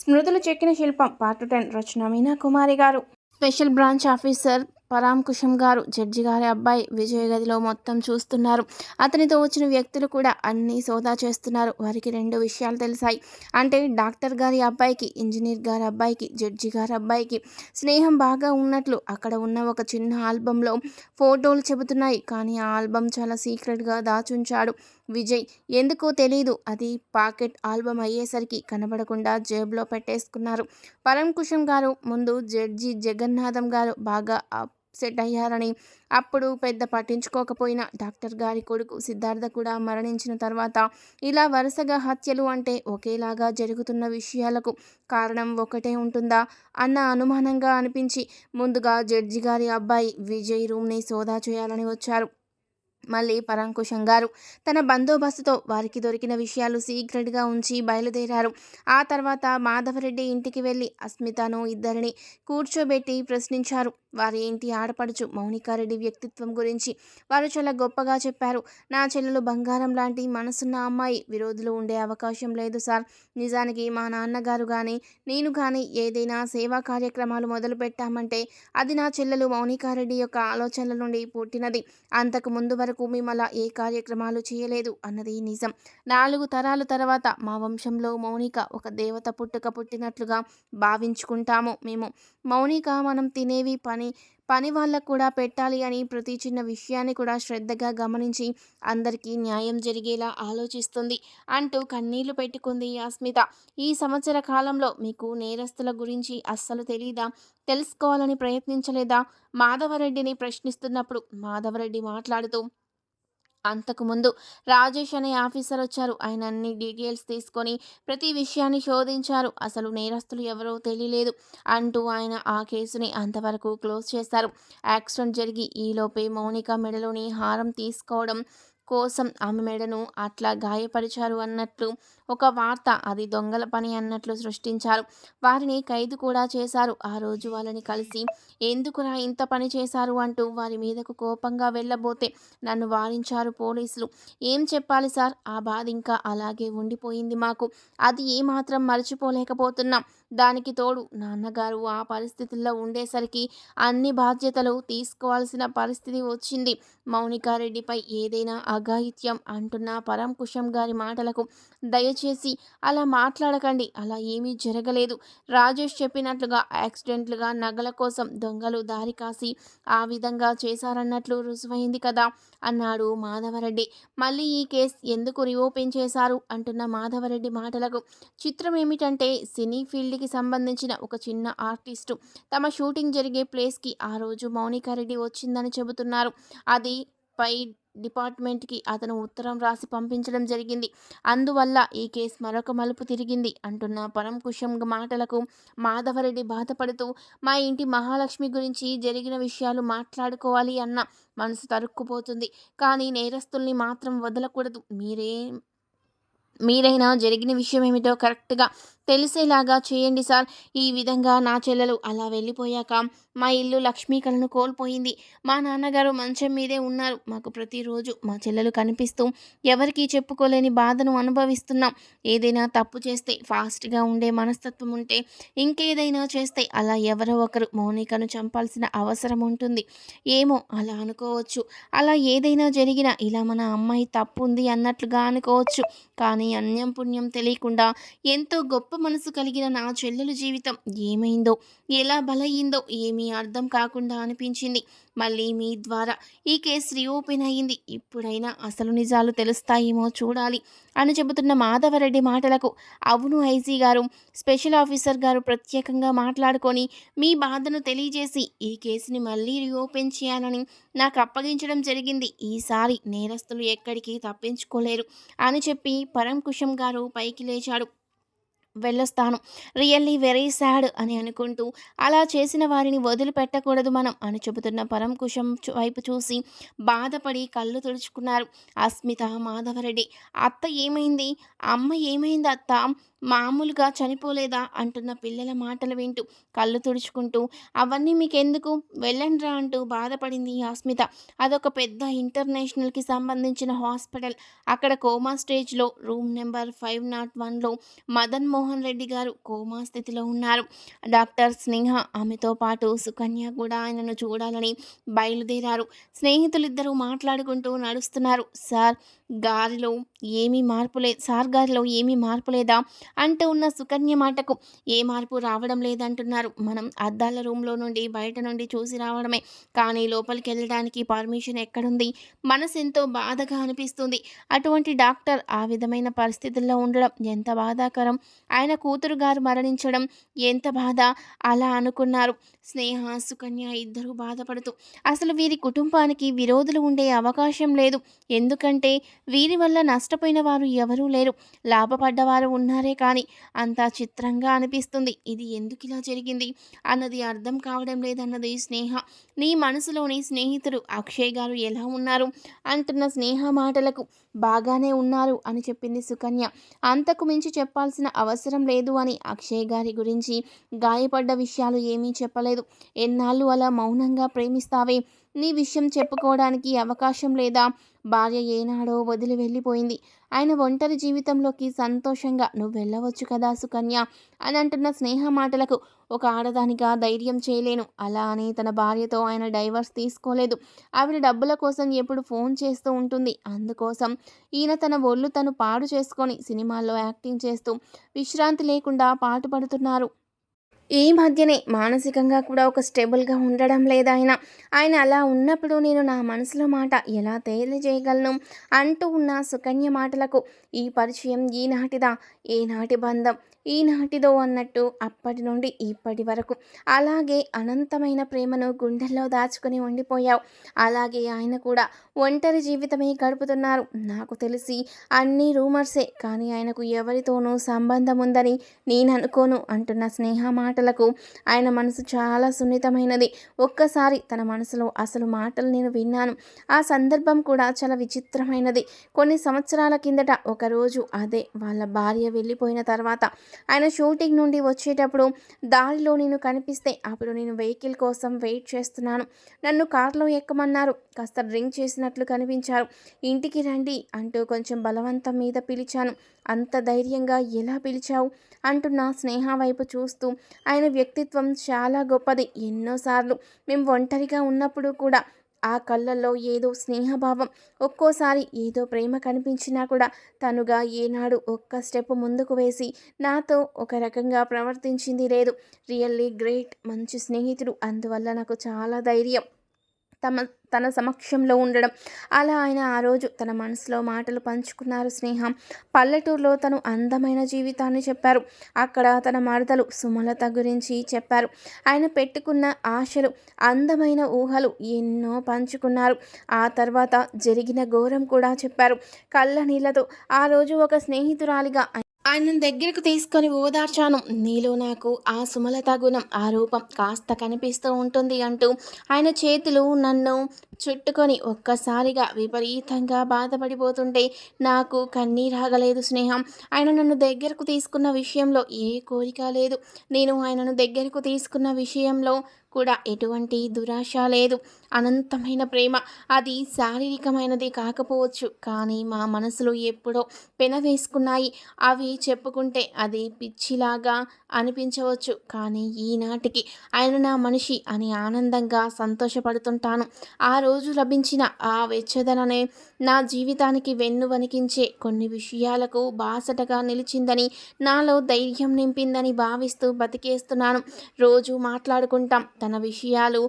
స్మృతులు చెక్కిన శిల్పం పార్ట్ టెన్ రచన మీనా కుమారి గారు. స్పెషల్ బ్రాంచ్ ఆఫీసర్ పరాంకుశం గారు జడ్జి గారి అబ్బాయి విజయ గదిలో మొత్తం చూస్తున్నారు. అతనితో వచ్చిన వ్యక్తులు కూడా అన్నీ సోదా చేస్తున్నారు. వారికి రెండు విషయాలు తెలిసాయి. అంటే డాక్టర్ గారి అబ్బాయికి ఇంజనీర్ గారి అబ్బాయికి జడ్జి గారి అబ్బాయికి స్నేహం బాగా ఉన్నట్లు అక్కడ ఉన్న ఒక చిన్న ఆల్బంలో ఫోటోలు చెబుతున్నాయి. కానీ ఆ ఆల్బమ్ చాలా సీక్రెట్గా దాచుంచాడు విజయ్. ఎందుకో తెలియదు అది పాకెట్ ఆల్బమ్ అయ్యేసరికి కనబడకుండా జేబులో పెట్టేసుకున్నారు. పరంకుశం గారు ముందు జడ్జి జగన్నాథం గారు బాగా అప్సెట్ అయ్యారని. అప్పుడు పెద్ద పట్టించుకోకపోయిన డాక్టర్ గారి కొడుకు సిద్ధార్థ కూడా మరణించిన తర్వాత ఇలా వరుసగా హత్యలు అంటే ఒకేలాగా జరుగుతున్న విషయాలకు కారణం ఒకటే ఉంటుందా అన్న అనుమానంగా అనిపించి ముందుగా జడ్జి గారి అబ్బాయి విజయ్ రూమ్ని సోదా చేయాలని వచ్చారు. మళ్ళీ పరాంకుశం గారు. తన బందోబస్తుతో వారికి దొరికిన విషయాలు సీక్రెట్గా ఉంచి బయలుదేరారు. ఆ తర్వాత మాధవరెడ్డి ఇంటికి వెళ్ళి అస్మితను ఇద్దరిని కూర్చోబెట్టి ప్రశ్నించారు. వారి ఇంటి ఆడపడుచు మౌనికారెడ్డి వ్యక్తిత్వం గురించి వారు చాలా గొప్పగా చెప్పారు. నా చెల్లెలు బంగారం లాంటి మనసున్న అమ్మాయి విరోధులు ఉండే అవకాశం లేదు సార్. నిజానికి మా నాన్నగారు కానీ నేను కానీ ఏదైనా సేవా కార్యక్రమాలు మొదలు పెట్టామంటే అది నా చెల్లెలు మౌనికారెడ్డి యొక్క ఆలోచనల నుండి పుట్టినది. అంతకు ముందు వరకు వరకు అలా ఏ కార్యక్రమాలు చేయలేదు అన్నది నిజం. నాలుగు తరాల తర్వాత మా వంశంలో మౌనిక ఒక దేవత పుట్టుక పుట్టినట్లుగా భావించుకుంటాము మేము. మౌనిక మనం తినేవి పని పని వాళ్ళకు కూడా పెట్టాలి అని ప్రతి చిన్న విషయాన్ని కూడా శ్రద్ధగా గమనించి అందరికీ న్యాయం జరిగేలా ఆలోచిస్తుంది అంటూ కన్నీళ్ళు పెట్టుకుంది అస్మిత. ఈ సంవత్సర కాలంలో మీకు నేరస్తుల గురించి అస్సలు తెలీదా? తెలుసుకోవాలని ప్రయత్నించలేదా? మాధవరెడ్డిని ప్రశ్నిస్తున్నప్పుడు మాధవరెడ్డి మాట్లాడుతూ అంతకుముందు రాజేష్ అనే ఆఫీసర్ వచ్చారు. ఆయన అన్ని డీటెయిల్స్ తీసుకొని ప్రతి విషయాన్ని శోధించారు. అసలు నేరస్తులు ఎవరో తెలియలేదు అంటూ ఆయన ఆ కేసుని అంతవరకు క్లోజ్ చేశారు. యాక్సిడెంట్ జరిగి ఈలోపే మౌనిక మెడలోని హారం తీసుకోవడం కోసం ఆమె మెడను అట్లా గాయపరిచారు అన్నట్లు ఒక వార్త. అది దొంగల పని అన్నట్లు సృష్టించారు. వారిని ఖైదు కూడా చేశారు. ఆ రోజు వాళ్ళని కలిసి ఎందుకురా ఇంత పని చేశారు? అంటూ వారి మీదకు కోపంగా వెళ్ళబోతే నన్ను వారించారు పోలీసులు. ఏం చెప్పాలి సార్? ఆ బాధ ఇంకా అలాగే ఉండిపోయింది మాకు. అది ఏమాత్రం మర్చిపోలేకపోతున్నాం. దానికి తోడు నాన్నగారు ఆ పరిస్థితుల్లో ఉండేసరికి అన్ని బాధ్యతలు తీసుకోవాల్సిన పరిస్థితి వచ్చింది. మౌనికారెడ్డిపై ఏదైనా అఘాయిత్యం అంటున్న పరంకుశం గారి మాటలకు దయ దయచేసి అలా మాట్లాడకండి అలా ఏమీ జరగలేదు. రాజేష్ చెప్పినట్లుగా యాక్సిడెంట్లుగా నగల కోసం దొంగలు దారి కాసి ఆ విధంగా చేశారన్నట్లు రుజువైంది కదా! అన్నాడు మాధవరెడ్డి. మళ్ళీ ఈ కేసు ఎందుకు రీఓపెన్ చేశారు? అంటున్న మాధవరెడ్డి మాటలకు. చిత్రం ఏమిటంటే సినీ ఫీల్డ్కి సంబంధించిన ఒక చిన్న ఆర్టిస్టు తమ షూటింగ్ జరిగే ప్లేస్కి ఆ రోజు మౌనికారెడ్డి వచ్చిందని చెబుతున్నారు. అది పై డిపార్ట్మెంట్కి అతను ఉత్తరం రాసి పంపించడం జరిగింది. అందువల్ల ఈ కేసు మరొక మలుపు తిరిగింది అంటున్న పరంకుశం మాటలకు మాధవరెడ్డి బాధపడుతూ మా ఇంటి మహాలక్ష్మి గురించి జరిగిన విషయాలు మాట్లాడుకోవాలి అన్న మనసు తరుక్కుపోతుంది. కానీ నేరస్తుల్ని మాత్రం వదలకూడదు. మీరే మీరైనా జరిగిన విషయం ఏమిటో కరెక్ట్గా తెలిసేలాగా చేయండి సార్. ఈ విధంగా నా చెల్లెలు అలా వెళ్ళిపోయాక మా ఇల్లు లక్ష్మీకళను కోల్పోయింది. మా నాన్నగారు మంచం మీదే ఉన్నారు. మాకు ప్రతిరోజు మా చెల్లెలు కనిపిస్తూ ఎవరికీ చెప్పుకోలేని బాధను అనుభవిస్తున్నాం. ఏదైనా తప్పు చేస్తే ఫాస్ట్గా ఉండే మనస్తత్వం ఉంటే ఇంకేదైనా చేస్తే అలా ఎవరో ఒకరు మౌనికను చంపాల్సిన అవసరం ఉంటుంది. ఏమో అలా అనుకోవచ్చు. అలా ఏదైనా జరిగినా ఇలా మన అమ్మాయి తప్పు ఉంది అన్నట్లుగా అనుకోవచ్చు. కానీ అన్యం పుణ్యం తెలియకుండా ఎంతో గొప్ప మనసు కలిగిన నా చెల్లెలు జీవితం ఏమైందో ఎలా బలయ్యిందో ఏమీ అర్థం కాకుండా అనిపించింది. మళ్ళీ మీ ద్వారా ఈ కేసు రీఓపెన్ అయ్యింది. ఇప్పుడైనా అసలు నిజాలు తెలుస్తాయేమో చూడాలి అని చెబుతున్న మాధవరెడ్డి మాటలకు అవును ఐజీ గారు స్పెషల్ ఆఫీసర్ గారు ప్రత్యేకంగా మాట్లాడుకొని మీ బాధను తెలియజేసి ఈ కేసుని మళ్ళీ రీఓపెన్ చేయాలని నాకు అప్పగించడం జరిగింది. ఈసారి నేరస్తులు ఎక్కడికి తప్పించుకోలేరు అని చెప్పి పరంకుశం గారు పైకి లేచాడు. వెళ్ళొస్తాను. రియల్లీ వెరీ సాడ్ అని అనుకుంటూ అలా చేసిన వారిని వదిలిపెట్టకూడదు మనం అని చెబుతున్న పరంకుశం వైపు చూసి బాధపడి కళ్ళు తుడుచుకున్నారు. అస్మిత మాధవరెడ్డి అత్త ఏమైంది? అమ్మ ఏమైంది అత్త? మామూలుగా చనిపోలేదా అంటున్న పిల్లల మాటలు వింటూ కళ్ళు తుడుచుకుంటూ అవన్నీ మీకెందుకు? వెళ్ళండ్రా అంటూ బాధపడింది అస్మిత. అదొక పెద్ద ఇంటర్నేషనల్కి సంబంధించిన హాస్పిటల్. అక్కడ కోమా స్టేజ్లో రూమ్ నెంబర్ ఫైవ్ నాట్ వన్లో మదన్ మోహన్ రెడ్డి గారు కోమా స్థితిలో ఉన్నారు. డాక్టర్ స్నేహ ఆమెతో పాటు సుకన్య కూడా ఆయనను చూడాలని బయలుదేరారు. స్నేహితులిద్దరూ మాట్లాడుకుంటూ నడుస్తున్నారు. సార్ గారిలో ఏమీ మార్పు లేదు సార్ గారిలో ఏమీ మార్పు లేదా? అంటూ ఉన్న సుకన్య మాటకు ఏ మార్పు రావడం లేదంటున్నారు. మనం అద్దాల రూమ్లో నుండి బయట నుండి చూసి రావడమే. కానీ లోపలికి వెళ్ళడానికి పర్మిషన్ ఎక్కడుంది? మనసు ఎంతో బాధగా అనిపిస్తుంది. అటువంటి డాక్టర్ ఆ విధమైన పరిస్థితుల్లో ఉండడం ఎంత బాధాకరం? ఆయన కూతురు గారు మరణించడం ఎంత బాధ? అలా అనుకున్నారు. స్నేహ సుకన్య ఇద్దరూ బాధపడుతూ. అసలు వీరి కుటుంబానికి విరోధులు ఉండే అవకాశం లేదు. ఎందుకంటే వీరి వల్ల నష్టపోయిన వారు ఎవరూ లేరు. లాభపడ్డవారు ఉన్నారే కానీ అంతా చిత్రంగా అనిపిస్తుంది. ఇది ఎందుకు ఇలా జరిగింది? అన్నది అర్థం కావడం లేదన్నది స్నేహ. నీ మనసులోని స్నేహితుడు అక్షయ్ గారు ఎలా ఉన్నారు? అంటున్న స్నేహ మాటలకు బాగానే ఉన్నారు అని చెప్పింది సుకన్య. అంతకు మించి చెప్పాల్సిన అవసరం లేదు అని అక్షయ్ గారి గురించి గాయపడ్డ విషయాలు ఏమీ చెప్పలేదు. ఎన్నాళ్ళు అలా మౌనంగా ప్రేమిస్తావే? నీ విషయం చెప్పుకోవడానికి అవకాశం లేదా? భార్య ఏనాడో వదిలి వెళ్ళిపోయింది. ఆయన ఒంటరి జీవితంలోకి సంతోషంగా నువ్వు వెళ్ళవచ్చు కదా సుకన్య అని అంటున్న స్నేహ మాటలకు ఒక ఆడదానిగా ధైర్యం చేయలేను. అలా అని తన భార్యతో ఆయన డైవర్స్ తీసుకోలేదు. ఆవిడ డబ్బుల కోసం ఎప్పుడు ఫోన్ చేస్తూ ఉంటుంది. అందుకోసం ఈయన తన ఒళ్ళు తను పాడు చేసుకొని సినిమాల్లో యాక్టింగ్ చేస్తూ విశ్రాంతి లేకుండా పాటుపడుతున్నారు. ఈ మధ్యనే మానసికంగా కూడా ఒక స్టేబుల్గా ఉండడం లేదు ఆయన. ఆయన అలా ఉన్నప్పుడు నేను నా మనసులో మాట ఎలా తెలియజేయగలను అంటూ ఉన్న సుకన్య మాటలకు ఈ పరిచయం ఈనాటిదా? ఏనాటి బంధం? ఈనాటిదో అన్నట్టు అప్పటి నుండి ఇప్పటి వరకు. అలాగే అనంతమైన ప్రేమను గుండెల్లో దాచుకుని ఉండిపోయావు. అలాగే ఆయన కూడా ఒంటరి జీవితమే గడుపుతున్నారు. నాకు తెలిసి అన్ని రూమర్సే కానీ ఆయనకు ఎవరితోనూ సంబంధం ఉందని నేను అనుకోను అంటున్న స్నేహ మాటలకు. ఆయన మనసు చాలా సున్నితమైనది. ఒక్కసారి తన మనసులో అసలు మాటలు నేను విన్నాను. ఆ సందర్భం కూడా చాలా విచిత్రమైనది. కొన్ని సంవత్సరాల కిందట ఒకరోజు అదే వాళ్ళ భార్య వెళ్ళిపోయిన తర్వాత ఆయన షూటింగ్ నుండి వచ్చేటప్పుడు దారిలో నేను కనిపిస్తే అప్పుడు నేను వెహికల్ కోసం వెయిట్ చేస్తున్నాను. నన్ను కార్లో ఎక్కమన్నారు. కాస్త డ్రింక్ చేసినట్లు కనిపించారు. ఇంటికి రండి అంటూ కొంచెం బలవంతం మీద పిలిచాను. అంత ధైర్యంగా ఎలా పిలిచావు? అంటూ నా స్నేహ వైపు చూస్తూ. ఆయన వ్యక్తిత్వం చాలా గొప్పది. ఎన్నోసార్లు మేము ఒంటరిగా ఉన్నప్పుడు కూడా ఆ కళ్ళల్లో ఏదో స్నేహభావం ఒక్కోసారి ఏదో ప్రేమ కనిపించినా కూడా తనుగా ఏనాడు ఒక్క స్టెప్ ముందుకు వేసి నాతో ఒక రకంగా ప్రవర్తించింది లేదు. రియల్లీ గ్రేట్ మంచి స్నేహితుడు. అందువల్ల నాకు చాలా ధైర్యం. తమ తన సమక్షంలో ఉండడం. అలా ఆయన ఆ రోజు తన మనసులో మాటలు పంచుకున్నారు స్నేహం. పల్లెటూరులో తను అందమైన జీవితాన్ని చెప్పారు. అక్కడ తన మరదలు సుమలత గురించి చెప్పారు. ఆయన పెట్టుకున్న ఆశలు అందమైన ఊహలు ఎన్నో పంచుకున్నారు. ఆ తర్వాత జరిగిన ఘోరం కూడా చెప్పారు. కళ్ళ నీళ్ళతో ఆ రోజు ఒక స్నేహితురాలిగా ఆయన దగ్గరకు తీసుకొని ఓదార్చాను. నీలో నాకు ఆ సుమలత గుణం ఆ రూపం కాస్త కనిపిస్తూ ఉంటుంది అంటూ ఆయన చేతులు నన్ను చుట్టుకొని ఒక్కసారిగా విపరీతంగా బాధపడిపోతుంటే నాకు కన్నీరాగలేదు స్నేహం. ఆయన నన్ను దగ్గరకు తీసుకున్న విషయంలో ఏ కోరిక లేదు. నేను ఆయనను దగ్గరకు తీసుకున్న విషయంలో కూడా ఎటువంటి దురాశ లేదు. అనంతమైన ప్రేమ. అది శారీరకమైనది కాకపోవచ్చు. కానీ మా మనసులో ఎప్పుడో పెనవేసుకున్నాయి. అవి చెప్పుకుంటే అది పిచ్చిలాగా అనిపించవచ్చు. కానీ ఈనాటికి ఆయన నా మనిషి అని ఆనందంగా సంతోషపడుతుంటాను. ఆ రోజు లభించిన ఆ వెచ్చదననే నా జీవితానికి వెన్ను వణికించే కొన్ని విషయాలకు బాసటగా నిలిచిందని నాలో ధైర్యం నింపిందని భావిస్తూ బతికేస్తున్నాను. రోజు మాట్లాడుకుంటాం. తన విషయాలు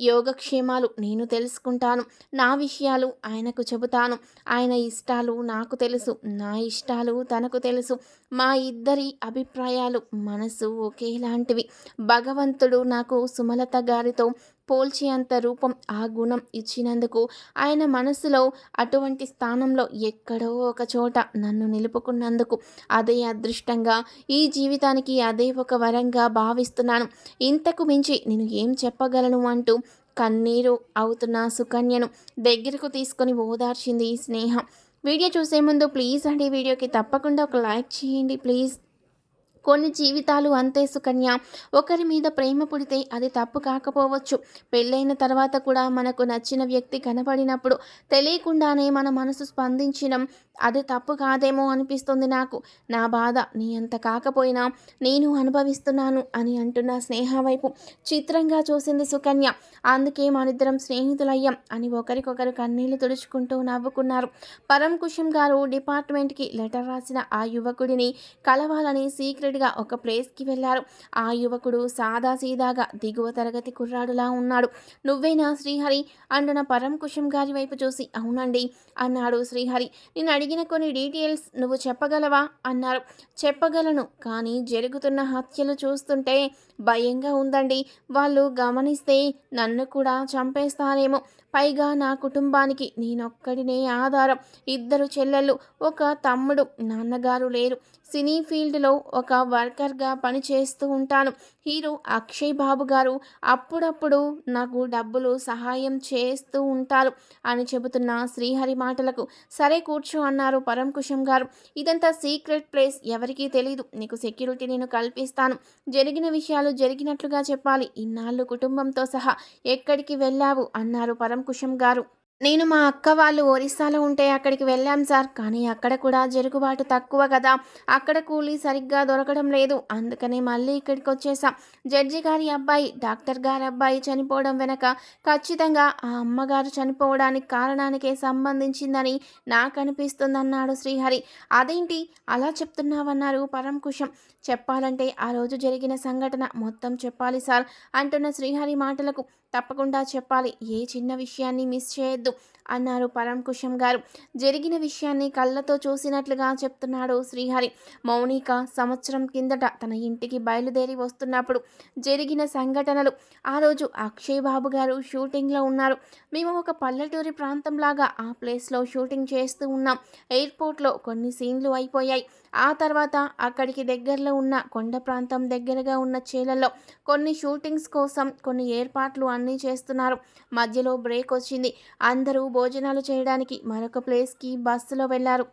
యోగక్షేమాలు నేను తెలుసుకుంటాను. నా విషయాలు ఆయనకు చెబుతాను. ఆయన ఇష్టాలు నాకు తెలుసు. నా ఇష్టాలు తనకు తెలుసు. మా ఇద్దరి అభిప్రాయాలు మనసు ఒకేలాంటివి. భగవంతుడు నాకు సుమలత గారితో పోల్చేంత రూపం ఆ గుణం ఇచ్చినందుకు ఆయన మనసులో అటువంటి స్థానంలో ఎక్కడో ఒక చోట నన్ను నిలుపుకున్నందుకు అదే అదృష్టంగా ఈ జీవితానికి అదే ఒక వరంగా భావిస్తున్నాను. ఇంతకు మించి నేను ఏం చెప్పగలను అంటూ కన్నీరు అవుతున్న సుకన్యను దగ్గరకు తీసుకొని ఓదార్చింది స్నేహ. వీడియో చూసే ముందు ప్లీజ్ అండి వీడియోకి తప్పకుండా ఒక లైక్ చేయండి ప్లీజ్. కొన్ని జీవితాలు అంతే సుకన్య. ఒకరి మీద ప్రేమ పుడితే అది తప్పు కాకపోవచ్చు. పెళ్ళైన తర్వాత కూడా మనకు నచ్చిన వ్యక్తి కనపడినప్పుడు తెలియకుండానే మన మనసు స్పందించడం అది తప్పు కాదేమో అనిపిస్తుంది నాకు. నా బాధ నీ అంత కాకపోయినా నేను అనుభవిస్తున్నాను అని అంటున్న స్నేహ వైపు చిత్రంగా చూసింది సుకన్య. అందుకే మనిద్దరం స్నేహితులయ్యాం అని ఒకరికొకరు కన్నీళ్ళు తుడుచుకుంటూ నవ్వుకున్నారు. పరం కుషం గారు డిపార్ట్మెంట్కి లెటర్ రాసిన ఆ యువకుడిని కలవాలని సీక్రెట్ సీక్రెట్గా ఒక ప్లేస్కి వెళ్ళారు ఆ యువకుడు సాదా సీదాగా దిగువ తరగతి కుర్రాడులా ఉన్నాడు. నువ్వేనా శ్రీహరి? అంటున్న పరం కుషం గారి వైపు చూసి అవునండి అన్నాడు శ్రీహరి. నేను అడిగిన కొన్ని డీటెయిల్స్ నువ్వు చెప్పగలవా? అన్నారు. చెప్పగలను కానీ జరుగుతున్న హత్యలు చూస్తుంటే భయంగా ఉందండి. వాళ్ళు గమనిస్తే నన్ను కూడా చంపేస్తారేమో. పైగా నా కుటుంబానికి నేనొక్కడినే ఆధారం. ఇద్దరు చెల్లెళ్ళు ఒక తమ్ముడు నాన్నగారు లేరు. సినీ ఫీల్డ్లో ఒక వర్కర్గా పనిచేస్తూ ఉంటాను. హీరో అక్షయ్ బాబు గారు అప్పుడప్పుడు నాకు డబ్బులు సహాయం చేస్తూ ఉంటారు అని చెబుతున్న శ్రీహరి మాటలకు సరే కూర్చో అన్నారు పరంకుశం గారు. ఇదంతా సీక్రెట్ ప్లేస్ ఎవరికీ తెలియదు నీకు సెక్యూరిటీ నేను కల్పిస్తాను. జరిగిన విషయాలు జరిగినట్లుగా చెప్పాలి. ఇన్నాళ్ళు కుటుంబంతో సహా ఎక్కడికి వెళ్ళావు? అన్నారు పరంకుశం గారు. నేను మా అక్క వాళ్ళు ఒరిస్సాలో ఉంటే అక్కడికి వెళ్ళాం సార్. కానీ అక్కడ కూడా జరుగుబాటు తక్కువ కదా. అక్కడ కూలీ సరిగ్గా దొరకడం లేదు. అందుకని మళ్ళీ ఇక్కడికి వచ్చేసాం. జడ్జి గారి అబ్బాయి డాక్టర్ గారి అబ్బాయి చనిపోవడం వెనక ఖచ్చితంగా ఆ అమ్మగారు చనిపోవడానికి కారణానికే సంబంధించిందని నాకు అనిపిస్తుందన్నాడు శ్రీహరి. అదేంటి? అలా చెప్తున్నావన్నారు పరంకుశం. చెప్పాలంటే ఆ రోజు జరిగిన సంఘటన మొత్తం చెప్పాలి సార్ అంటున్న శ్రీహరి మాటలకు. తప్పకుండా చెప్పాలి. ఏ చిన్న విషయాన్ని మిస్ చేయొద్దు. అన్నారు పరం కుషం గారు. జరిగిన విషయాన్ని కళ్ళతో చూసినట్లుగా చెప్తున్నాడు శ్రీహరి. మౌనిక సంవత్సరం కిందట తన ఇంటికి బయలుదేరి వస్తున్నప్పుడు జరిగిన సంఘటనలు. ఆ రోజు అక్షయ్ బాబు గారు షూటింగ్లో ఉన్నారు. మేము ఒక పల్లెటూరి ప్రాంతంలాగా ఆ ప్లేస్లో షూటింగ్ చేస్తూ ఉన్నాం. ఎయిర్పోర్ట్లో కొన్ని సీన్లు అయిపోయాయి. ఆ తర్వాత అక్కడికి దగ్గరలో ఉన్న కొండ ప్రాంతం దగ్గరగా ఉన్న చేలల్లో కొన్ని షూటింగ్స్ కోసం కొన్ని ఏర్పాట్లు అన్నీ చేస్తున్నారు. మధ్యలో బ్రేక్ వచ్చింది. అందరూ భోజనాలు చేయడానికి మరొక ప్లేస్కి బస్సులో వెళ్ళారు.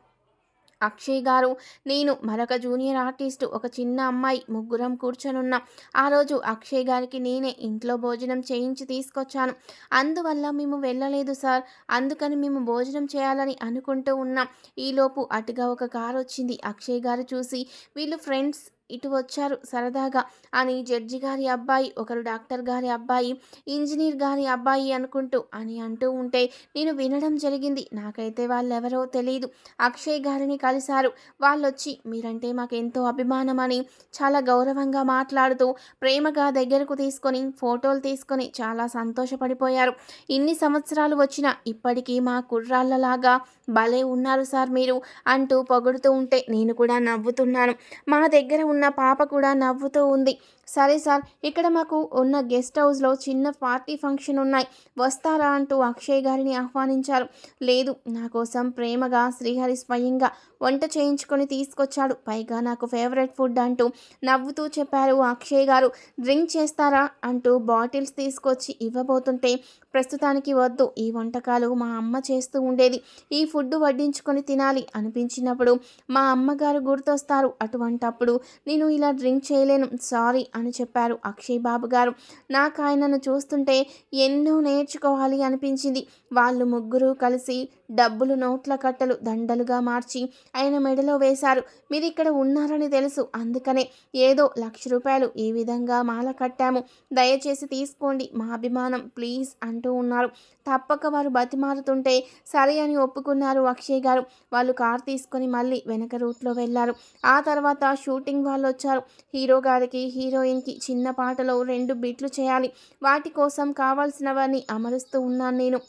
అక్షయ్ గారు నేను మరొక జూనియర్ ఆర్టిస్ట్ ఒక చిన్న అమ్మాయి ముగ్గురం కూర్చొనున్నాం. ఆ రోజు అక్షయ్ గారికి నేనే ఇంట్లో భోజనం చేయించి తీసుకొచ్చాను. అందువల్ల మేము వెళ్ళలేదు సార్. అందుకని మేము భోజనం చేయాలని అనుకుంటూ ఉన్నాం. ఈలోపు అటుగా ఒక కారు వచ్చింది. అక్షయ్ గారు చూసి వీళ్ళు ఫ్రెండ్స్ ఇటు వచ్చారు సరదాగా. అని జడ్జి గారి అబ్బాయి ఒకరు డాక్టర్ గారి అబ్బాయి ఇంజనీర్ గారి అబ్బాయి అనుకుంటూ అని అంటూ ఉంటే నేను వినడం జరిగింది. నాకైతే వాళ్ళెవరో తెలియదు అక్షయ్ గారిని కలిశారు. వాళ్ళొచ్చి మీరంటే మాకు ఎంతో అభిమానం అని చాలా గౌరవంగా మాట్లాడుతూ ప్రేమగా దగ్గరకు తీసుకొని ఫోటోలు తీసుకొని చాలా సంతోషపడిపోయారు. ఇన్ని సంవత్సరాలు వచ్చినా ఇప్పటికీ మా కుర్రాళ్ళలాగా భలే ఉన్నారు సార్ మీరు అంటూ పొగుడుతూ ఉంటే నేను కూడా నవ్వుతున్నాను. మా దగ్గర ఉన్న పాప కూడా నవ్వుతూ ఉంది. సరే సార్ ఇక్కడ మాకు ఉన్న గెస్ట్ హౌస్లో చిన్న పార్టీ ఫంక్షన్ ఉన్నాయి. వస్తారా అంటూ అక్షయ్ గారిని ఆహ్వానించారు. లేదు నా కోసం ప్రేమగా శ్రీహరి స్వయంగా వంట చేయించుకొని తీసుకొచ్చాడు. పైగా నాకు ఫేవరెట్ ఫుడ్ అంటూ నవ్వుతూ చెప్పారు అక్షయ్ గారు. డ్రింక్ చేస్తారా అంటూ బాటిల్స్ తీసుకొచ్చి ఇవ్వబోతుంటే ప్రస్తుతానికి వద్దు ఈ వంటకాలు మా అమ్మ చేస్తూ ఉండేది. ఈ ఫుడ్ వడ్డించుకొని తినాలి అనిపించినప్పుడు మా అమ్మగారు గుర్తొస్తారు. అటువంటప్పుడు నేను ఇలా డ్రింక్ చేయలేను. సారీ అని చెప్పారు అక్షయ్ బాబు గారు. నాకు ఆయనను చూస్తుంటే ఎన్నో నేర్చుకోవాలి అనిపించింది. వాళ్ళు ముగ్గురు కలిసి డబ్బులు నోట్ల కట్టలు దండలుగా మార్చి ఆయన మెడలో వేశారు. మీరు ఇక్కడ ఉన్నారని తెలుసు. అందుకనే ఏదో లక్ష రూపాయలు ఈ విధంగా మాల కట్టాము. దయచేసి తీసుకోండి మా అభిమానం ప్లీజ్ అంటూ ఉన్నారు. తప్పక వారు బతిమారుతుంటే సరే అని ఒప్పుకున్నారు అక్షయ్ గారు. వాళ్ళు కార్ తీసుకొని మళ్ళీ వెనక రూట్లో వెళ్ళారు. ఆ తర్వాత షూటింగ్ వాళ్ళు వచ్చారు. హీరో గారికి హీరో హీరోయిన్కి చిన్న పాటలో రెండు బిట్లు చేయాలి. వాటి కోసం కావాల్సినవన్నీ అమరుస్తూ ఉన్నాను నేను.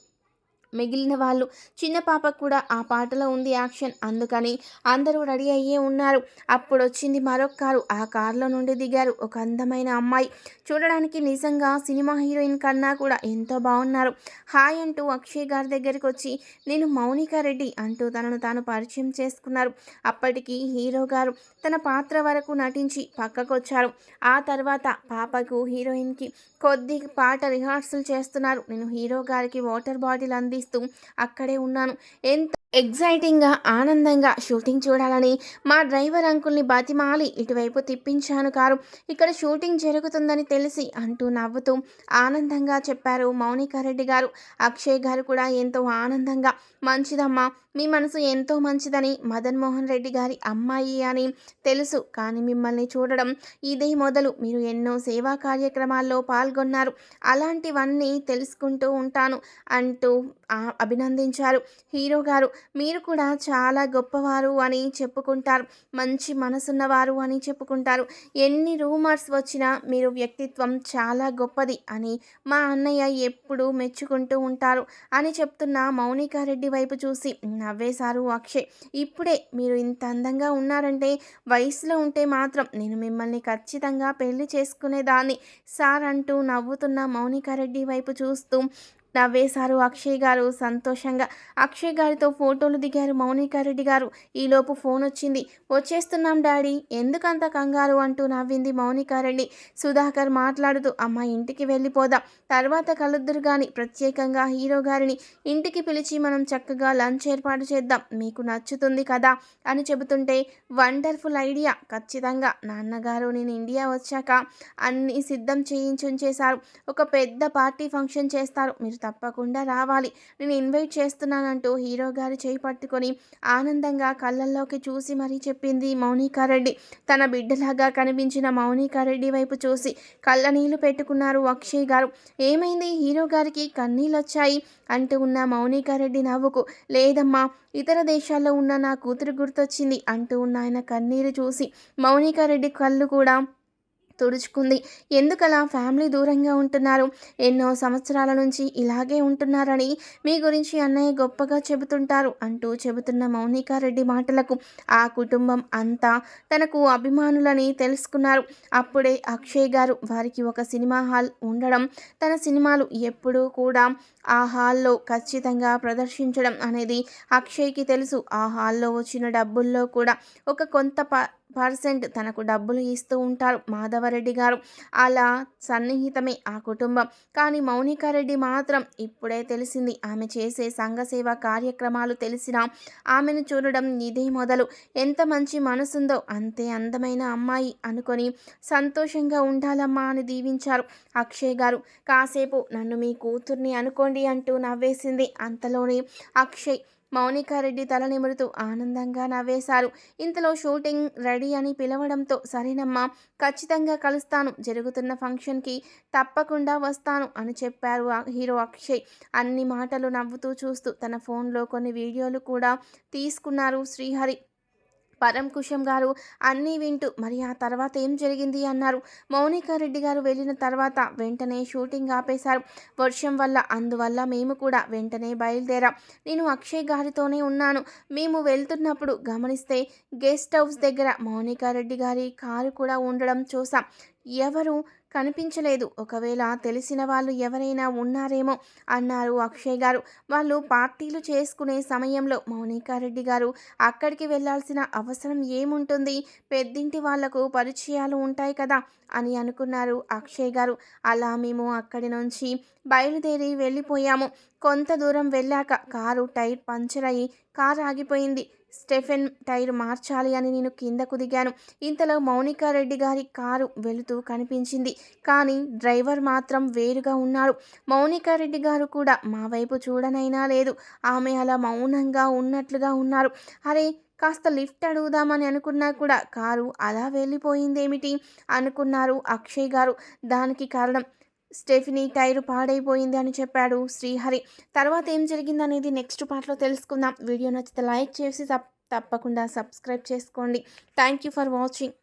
మిగిలిన వాళ్ళు. చిన్న పాపకు కూడా ఆ పాటలో ఉంది యాక్షన్. అందుకని అందరూ రెడీ అయ్యే ఉన్నారు. అప్పుడు వచ్చింది మరొక కారు. ఆ కారులో నుండి దిగారు ఒక అందమైన అమ్మాయి. చూడడానికి నిజంగా సినిమా హీరోయిన్ కన్నా కూడా ఎంతో బాగున్నారు. హాయ్ అంటూ అక్షయ్ గారి దగ్గరికి వచ్చి నేను మౌనిక రెడ్డి అంటూ తనను తాను పరిచయం చేసుకున్నారు. అప్పటికి హీరో గారు తన పాత్ర వరకు నటించి పక్కకు వచ్చారు ఆ తర్వాత పాపకు హీరోయిన్కి కొద్ది పాట రిహార్సల్ చేస్తున్నారు. నేను హీరో గారికి వాటర్ బాటిల్ అందిస్తూ అక్కడే ఉన్నాను. ఎంత ఎగ్జైటింగ్గా ఆనందంగా షూటింగ్ చూడాలని మా డ్రైవర్ అంకుల్ని బతిమాలి ఇటువైపు తిప్పించాను కారు. ఇక్కడ షూటింగ్ జరుగుతుందని తెలిసి అంటూ నవ్వుతూ ఆనందంగా చెప్పారు మౌనికారెడ్డి గారు. అక్షయ్ గారు కూడా ఎంతో ఆనందంగా మంచిదమ్మా మీ మనసు ఎంతో మంచిదని మదన్ మోహన్ రెడ్డి గారి అమ్మాయి అని తెలుసు కానీ మిమ్మల్ని చూడడం ఇదే మొదలు. మీరు ఎన్నో సేవా కార్యక్రమాల్లో పాల్గొన్నారు. అలాంటివన్నీ తెలుసుకుంటూ ఉంటాను అంటూ అభినందించారు. హీరో గారు మీరు కూడా చాలా గొప్పవారు అని చెప్పుకుంటారు. మంచి మనసున్నవారు అని చెప్పుకుంటారు. ఎన్ని రూమర్స్ వచ్చినా మీరు వ్యక్తిత్వం చాలా గొప్పది అని మా అన్నయ్య ఎప్పుడూ మెచ్చుకుంటూ ఉంటారు అని చెప్తున్న మౌనికారెడ్డి వైపు చూసి నవ్వేశారు అక్షయ్. ఇప్పుడే మీరు ఇంత అందంగా ఉన్నారంటే వయసులో ఉంటే మాత్రం నేను మిమ్మల్ని ఖచ్చితంగా పెళ్ళి చేసుకునేదాన్ని. సార్ అంటూ నవ్వుతున్న మౌనికారెడ్డి వైపు చూస్తూ నవ్వేశారు అక్షయ్ గారు సంతోషంగా. అక్షయ్ గారితో ఫోటోలు దిగారు మౌనికారెడ్డి గారు. ఈలోపు ఫోన్ వచ్చింది. వచ్చేస్తున్నాం డాడీ. ఎందుకంత కంగారు? అంటూ నవ్వింది మౌనికారెడ్డి సుధాకర్ మాట్లాడుతూ అమ్మ ఇంటికి వెళ్ళిపోదాం. తర్వాత కలుద్దురు కానీ ప్రత్యేకంగా హీరో గారిని ఇంటికి పిలిచి మనం చక్కగా లంచ్ ఏర్పాటు చేద్దాం. మీకు నచ్చుతుంది కదా? అని చెబుతుంటే వండర్ఫుల్ ఐడియా. ఖచ్చితంగా. నాన్నగారు నేను ఇండియా వచ్చాక అన్నీ సిద్ధం చేయించుంచేశారు. ఒక పెద్ద పార్టీ ఫంక్షన్ చేస్తారు. మీరు తప్పకుండా రావాలి. నేను ఇన్వైట్ చేస్తున్నానంటూ హీరో గారు చేయి పట్టుకొని ఆనందంగా కళ్ళల్లోకి చూసి మరీ చెప్పింది మౌనికారెడ్డి తన బిడ్డలాగా కనిపించిన మౌనికారెడ్డి వైపు చూసి కళ్ళ నీళ్ళు పెట్టుకున్నారు అక్షయ్ గారు. ఏమైంది? హీరో గారికి కన్నీళ్ళు వచ్చాయి అంటూ ఉన్న మౌనికారెడ్డి నవ్వుకు లేదమ్మా ఇతర దేశాల్లో ఉన్న నా కూతురు గుర్తొచ్చింది అంటూ ఉన్న ఆయన కన్నీరు చూసి మౌనికారెడ్డి కళ్ళు కూడా తుడుచుకుంది. ఎందుకలా ఫ్యామిలీ దూరంగా ఉంటున్నారు? ఎన్నో సంవత్సరాల నుంచి ఇలాగే ఉంటున్నారని మీ గురించి అన్నయ్య గొప్పగా చెబుతుంటారు అంటూ చెబుతున్న మౌనికారెడ్డి మాటలకు ఆ కుటుంబం అంతా తనకు అభిమానులని తెలుసుకున్నారు. అప్పుడే అక్షయ్ గారు వారికి ఒక సినిమా హాల్ ఉండడం తన సినిమాలు ఎప్పుడూ కూడా ఆ హాల్లో ఖచ్చితంగా ప్రదర్శించడం అనేది అక్షయ్కి తెలుసు. ఆ హాల్లో వచ్చిన డబ్బుల్లో కూడా ఒక కొంత ప పర్సెంట్ తనకు డబ్బులు ఇస్తూ ఉంటారు మాధవరెడ్డి గారు. అలా సన్నిహితమే ఆ కుటుంబం. కానీ మౌనికారెడ్డి మాత్రం ఇప్పుడే తెలిసింది. ఆమె చేసే సంఘసేవ కార్యక్రమాలు తెలిసిన ఆమెను చూడడం ఇదే మొదలు. ఎంత మంచి మనసుందో అంతే అందమైన అమ్మాయి అనుకొని సంతోషంగా ఉండాలమ్మా అని దీవించారు అక్షయ్ గారు. కాసేపు నన్ను మీ కూతుర్ని అనుకోండి అంటూ నవ్వేసింది. అంతలోనే అక్షయ్ మౌనికారెడ్డి తల నిమురుతూ ఆనందంగా నవ్వేశారు. ఇంతలో షూటింగ్ రెడీ అని పిలవడంతో సరేనమ్మా ఖచ్చితంగా కలుస్తాను. జరుగుతున్న ఫంక్షన్కి తప్పకుండా వస్తాను అని చెప్పారు హీరో అక్షయ్. అన్ని మాటలు నవ్వుతూ చూస్తూ తన ఫోన్లో కొన్ని వీడియోలు కూడా తీసుకున్నారు శ్రీహరి. పరంకుశం గారు అన్నీ వింటూ మరి ఆ తర్వాత ఏం జరిగింది? అన్నారు. మౌనికారెడ్డి గారు వెళ్ళిన తర్వాత వెంటనే షూటింగ్ ఆపేశారు. వర్షం వల్ల అందువల్ల మేము కూడా వెంటనే బయలుదేరాం. నేను అక్షయ్ గారితోనే ఉన్నాను. మేము వెళ్తున్నప్పుడు గమనిస్తే గెస్ట్ హౌస్ దగ్గర మౌనికారెడ్డి గారి కారు కూడా ఉండడం చూసాం. ఎవరు? కనిపించలేదు. ఒకవేళ తెలిసిన వాళ్ళు ఎవరైనా ఉన్నారేమో అన్నారు అక్షయ్ గారు. వాళ్ళు పార్టీలు చేసుకునే సమయంలో మౌనికారెడ్డి గారు అక్కడికి వెళ్ళాల్సిన అవసరం ఏముంటుంది? పెద్దింటి వాళ్ళకు పరిచయాలు ఉంటాయి కదా అని అనుకున్నారు అక్షయ్ గారు. అలా మేము అక్కడి నుంచి బయలుదేరి వెళ్ళిపోయాము. కొంత దూరం వెళ్ళాక కారు టైర్ పంచర్ అయ్యి కారు ఆగిపోయింది. స్టెఫెన్ టైర్ మార్చాలి అని నేను కిందకు దిగాను ఇంతలో మౌనికారెడ్డి గారి కారు వెళుతూ కనిపించింది. కానీ డ్రైవర్ మాత్రం వేరుగా ఉన్నాడు. మౌనికారెడ్డి గారు కూడా మా వైపు చూడనైనా లేదు. ఆమె అలా మౌనంగా ఉన్నట్లుగా ఉన్నారు. అరే కాస్త లిఫ్ట్ అడుగుదామని అనుకున్నా కూడా కారు అలా వెళ్ళిపోయిందేమిటి? అనుకున్నారు అక్షయ్ గారు. దానికి కారణం స్టెఫినీ టైరు పాడైపోయింది అని చెప్పాడు శ్రీహరి. తర్వాత ఏం జరిగిందనేది నెక్స్ట్ పార్ట్లో తెలుసుకుందాం. వీడియో నచ్చితే లైక్ చేసి తప్పకుండా సబ్స్క్రైబ్ చేసుకోండి. Thank you for watching.